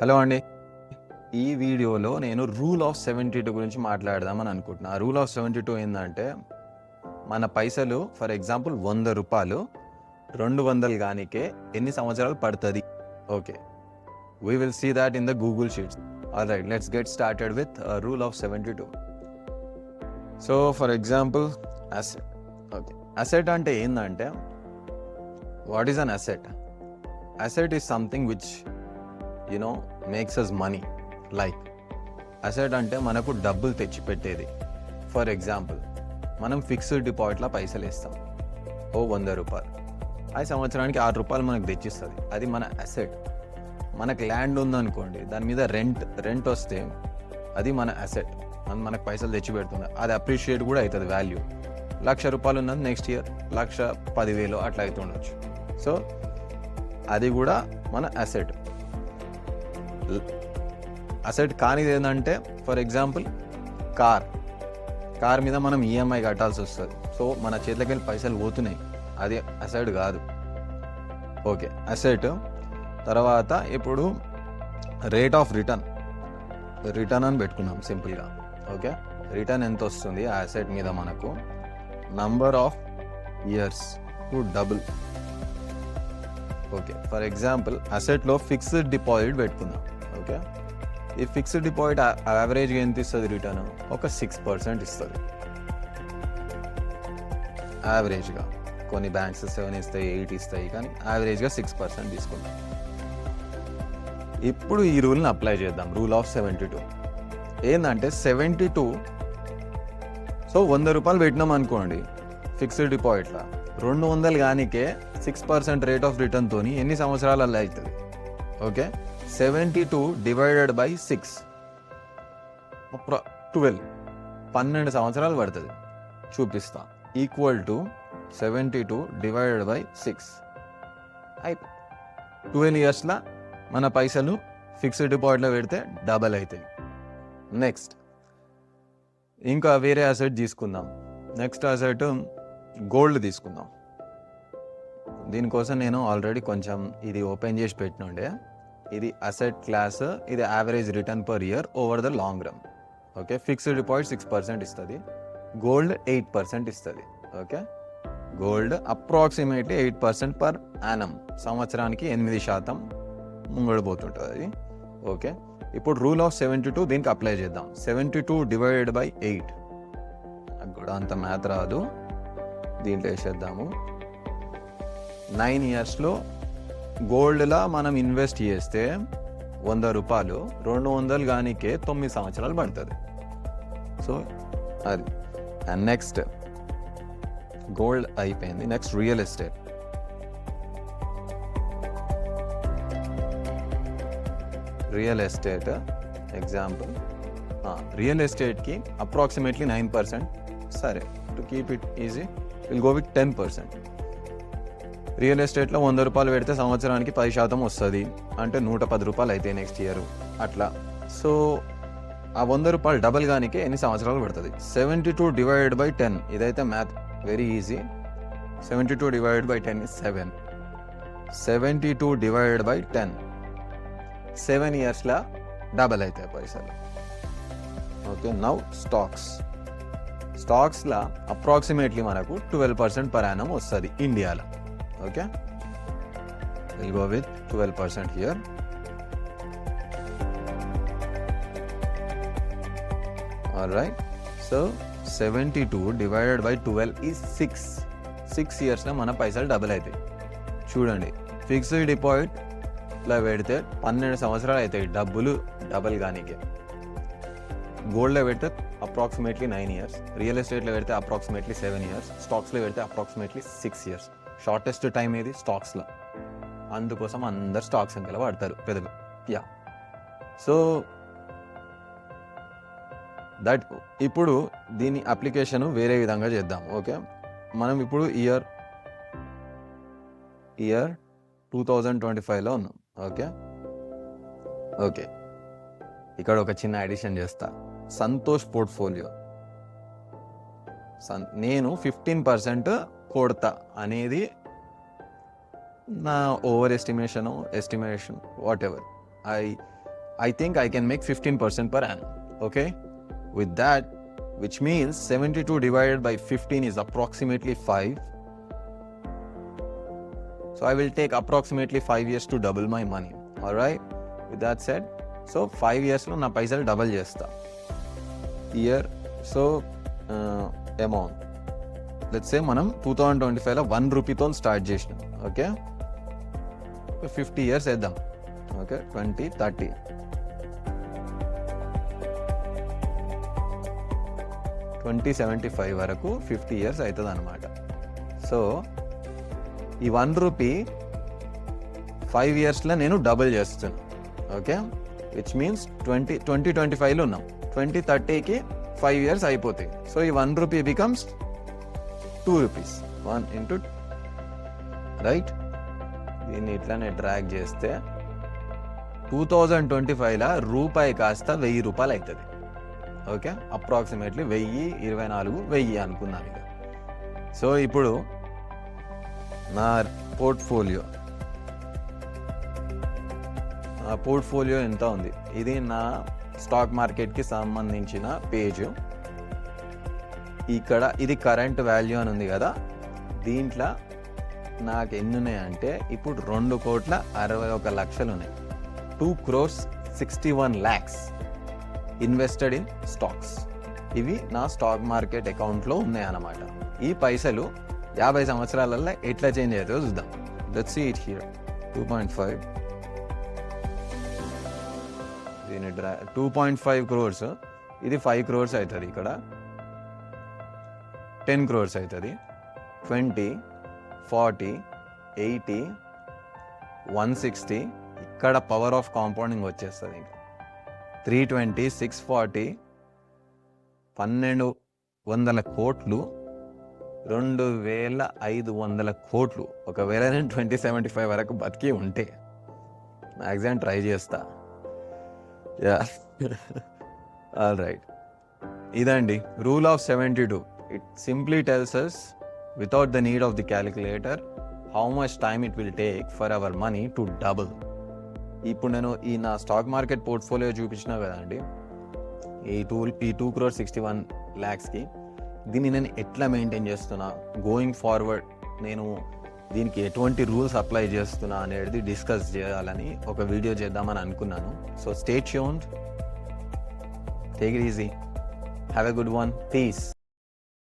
Hello అండి. ఈ వీడియోలో నేను రూల్ ఆఫ్ సెవెంటీ టూ గురించి మాట్లాడదామని అనుకుంటున్నా. రూల్ ఆఫ్ సెవెంటీ టూ ఏంటంటే మన పైసలు ఫర్ ఎగ్జాంపుల్ వంద రూపాయలు రెండు వందలు కానికే ఎన్ని సంవత్సరాలు పడుతుంది? Okay. We will see that in the Google sheets all right let's get started with rule of seventy two so for example asset okay asset అంటే ఏంటంటే what is an asset asset is something which you know makes us money like asset అంటే మనకు డబ్బులు తెచ్చిపెట్టేది. For example మనం fixed డిపాజిట్లో పైసలు ఇస్తాం ఓ వంద రూపాయలు. అది సంవత్సరానికి ఆరు రూపాయలు మనకు తెచ్చిస్తుంది. అది మన అసెట్ మనకు ల్యాండ్ ఉందనుకోండి దాని మీద రెంట్ రెంట్ వస్తే అది మన అసెట్ అది మనకు పైసలు తెచ్చి పెడుతుంది అది అప్రిషియేట్ కూడా అవుతుంది వాల్యూ లక్ష రూపాయలు ఉన్నది నెక్స్ట్ ఇయర్ లక్ష పదివేలు అట్లా అవుతుండొచ్చు. సో అది కూడా మన అసెట్ అసెట్ కానిది ఏంటంటే ఫర్ ఎగ్జాంపుల్ కార్. కార్ మీద మనం ఈఎంఐ కట్టాల్సి వస్తుంది. సో మన చేతిలోకి వెళ్ళి పైసలు పోతున్నాయి. అది అసెట్ కాదు. ఓకే అసెట్ తర్వాత ఇప్పుడు రేట్ ఆఫ్ రిటర్న్ రిటర్న్ అని పెట్టుకున్నాం సింపుల్గా ఓకే రిటర్న్ ఎంత వస్తుంది ఆ అసెట్ మీద మనకు? Number of years to double okay for example అసెట్లో fixed deposit పెట్టుకుందాం. ఓకే? ఈ ఫిక్స్డ్ డిపాజిట్ యావరేజ్గా ఎంత ఇస్తుంది రిటర్న్ ఒక సిక్స్ పర్సెంట్ ఇస్తుంది. యావరేజ్గా కొన్ని బ్యాంక్స్ సెవెన్ ఇస్తాయి ఎయిట్ ఇస్తాయి కానీ యావరేజ్గా సిక్స్ పర్సెంట్ తీసుకుంటాం. ఇప్పుడు ఈ రూల్ని అప్లై చేద్దాం. రూల్ ఆఫ్ సెవెంటీ టూ ఏంటంటే సెవెంటీ టూ సో వంద రూపాయలు పెట్టినాం అనుకోండి ఫిక్స్డ్ డిపాజిట్లో రెండు వందలు కానికే six percent rate of return తోని ఎన్ని సంవత్సరాలు అలా అవుతుంది? Okay? Seventy two divided by six. Twelve. పన్నెండు సంవత్సరాలు పడుతుంది. చూపిస్తా. Equal to seventy two divided by six అయిపో. ట్వెల్వ్ ఇయర్స్లో మన పైసలు ఫిక్స్డ్ డిపాజిట్లో పెడితే డబల్ అవుతాయి నెక్స్ట్ ఇంకా వేరే అసెట్ తీసుకుందాం. నెక్స్ట్ అసెట్ గోల్డ్ తీసుకుందాం. దీనికోసం నేను ఆల్రెడీ కొంచెం ఇది ఓపెన్ చేసి పెట్టినుండే. ఇది అసెట్ క్లాస్ ఇది average return per year over the long run okay fixed deposit six percent ఇస్తుంది. గోల్డ్ ఎయిట్ పర్సెంట్ ఇస్తుంది. Okay gold approximately eight percent per annum సంవత్సరానికి ఎనిమిది శాతం ముంగడిపోతుంటుంది. అది ఓకే ఇప్పుడు రూల్ ఆఫ్ సెవెంటీ టూ దీనికి అప్లై చేద్దాం. Seventy two divided by eight నాకు కూడా అంత మ్యాథ్ రాదు. దీంట్లో వేసేద్దాము. నైన్ ఇయర్స్లో గోల్డ్లా మనం ఇన్వెస్ట్ చేస్తే వంద రూపాయలు రెండు వందలు కానికే తొమ్మిది సంవత్సరాలు పడుతుంది. సో అది. అండ్ నెక్స్ట్ గోల్డ్ అయిపోయింది. Next real estate real estate example real ఎస్టేట్కి approximately nine percent సరే to keep it easy will go with ten percent real ఎస్టేట్లో వంద రూపాయలు పెడితే సంవత్సరానికి పది శాతం వస్తుంది. అంటే నూట పది రూపాయలు అయితే నెక్స్ట్ ఇయర్ అట్లా. సో ఆ వంద రూపాయలు డబల్ గానికే ఎన్ని సంవత్సరాలు పడుతుంది? Seventy two divided by ten ఇదైతే math very easy seventy two divided by ten is seven seventy two divided by ten seven ఇయర్స్లో డబల్ అవుతాయి పైసలు ఓకే నౌ స్టాక్స్ స్టాక్స్లో అప్రాక్సిమేట్లీ మనకు ట్వెల్వ్ పర్సెంట్ పర్ వస్తుంది ఇండియాలో okay will go with twelve percent here all right so seventy two divided by twelve ఈ six six ఇయర్స్లో మన పైసలు డబుల్ అవుతాయి చూడండి ఫిక్స్డ్ డిపాజిట్లో పెడితే పన్నెండు సంవత్సరాలు అవుతాయి డబ్బులు డబుల్ కానీకి గోల్డ్లో పెడితే అప్రాక్సిమేట్లీ నైన్ ఇయర్స్ రియల్ ఎస్టేట్లో పెడితే అప్రాక్సిమేట్లీ సెవెన్ ఇయర్స్ స్టాక్స్లో పెడితే approximately six years shortest time ఏది? స్టాక్స్లో అందుకోసం అందరు స్టాక్స్ అంకెల వాడతారు పెద్దలు యా సో దట్ ఇప్పుడు దీని అప్లికేషన్ వేరే విధంగా చేద్దాం. ఓకే మనం ఇప్పుడు year year two thousand twenty ఫైవ్లో ఉన్నాం. ఓకే ఓకే ఇక్కడ ఒక చిన్న అడిషన్ చేస్తా. సంతోష్ పోర్ట్ఫోలియో సన్ నేను ఫిఫ్టీన్ పర్సెంట్ కొడత అనేది నా over estimation estimation whatever I I think I can make fifteen percent per annum okay with that which means seventy two divided by fifteen is approximately five so I will take approximately five years to double my money or right with that set so five ఇయర్స్లో నా పైసలు double చేస్తా. Year so amount let's say మనం two thousand twenty ఫైవ్లో one రూపీతో start చేసినాం okay fifty years వేద్దాం okay twenty thirty twenty seventy five వరకు ఫిఫ్టీ ఇయర్స్ అవుతుంది అనమాట సో ఈ వన్ రూపీ ఫైవ్ ఇయర్స్లో నేను డబుల్ చేస్తాను okay which means twenty twenty twenty ఫైవ్లో ఉన్నాం. ట్వంటీ థర్టీకి ఫైవ్ ఇయర్స్ అయిపోతాయి. సో ఈ one rupee becomes two rupees one into right దీన్ని ఇట్లానే ట్రాక్ చేస్తే టూ థౌజండ్ ట్వంటీ ఫైవ్లో రూపాయి కాస్త వెయ్యి రూపాయలు అవుతుంది ఓకే అప్రాక్సిమేట్లీ వెయ్యి ఇరవై నాలుగు వెయ్యి అనుకున్నాను ఇక. సో ఇప్పుడు నా పోర్ట్ఫోలియో నా పోర్ట్ఫోలియో ఎంత ఉంది? ఇది నా స్టాక్ మార్కెట్కి సంబంధించిన పేజ్ ఇక్కడ ఇది కరెంట్ వాల్యూ అని ఉంది కదా దీంట్లో నాకు ఎన్ని ఉన్నాయంటే ఇప్పుడు రెండు కోట్ల అరవై ఒక లక్షలు ఉన్నాయి. Two crores sixty one lakhs invested in stocks ఇవి నా స్టాక్ మార్కెట్ అకౌంట్లో ఉన్నాయన్నమాట. ఈ పైసలు యాభై సంవత్సరాలలో ఎట్లా చేంజ్ అవుతుందో చూద్దాం. Let's see it here two point five దీని draw two point five crores ఇది ఫైవ్ క్రోర్స్ అవుతుంది ఇక్కడ. టెన్ క్రోర్స్ అవుతుంది. Twenty forty eighty one sixty ఇక్కడ పవర్ ఆఫ్ కాంపౌండింగ్ వచ్చేస్తుంది ఇంకా. త్రీ ట్వంటీ సిక్స్ ఫార్టీ పన్నెండు వందల కోట్లు రెండు వేల ఐదు వందల కోట్లు. ఒకవేళ నేను ట్వంటీ సెవెంటీ ఫైవ్ వరకు బతికి ఉంటే మ్యాక్సిమం ట్రై చేస్తా. యా. ఆల్ రైట్ ఇదండి rule of seventy two. It simply tells us without the need of the calculator how much time it will take for our money to double ఇప్పుడు నేను ఈ నా stock market portfolio చూపించిన కదండి ఈ two ఈ two crore sixty one ల్యాక్స్కి దీన్ని నేను ఎట్లా మెయింటైన్ చేస్తున్నా? గోయింగ్ ఫార్వర్డ్ నేను దీనికి ఎటువంటి రూల్స్ అప్లై చేస్తున్నా అనేది డిస్కస్ చేయాలని ఒక వీడియో చేద్దామని అనుకున్నాను. So stay shown take it easy have a good one peace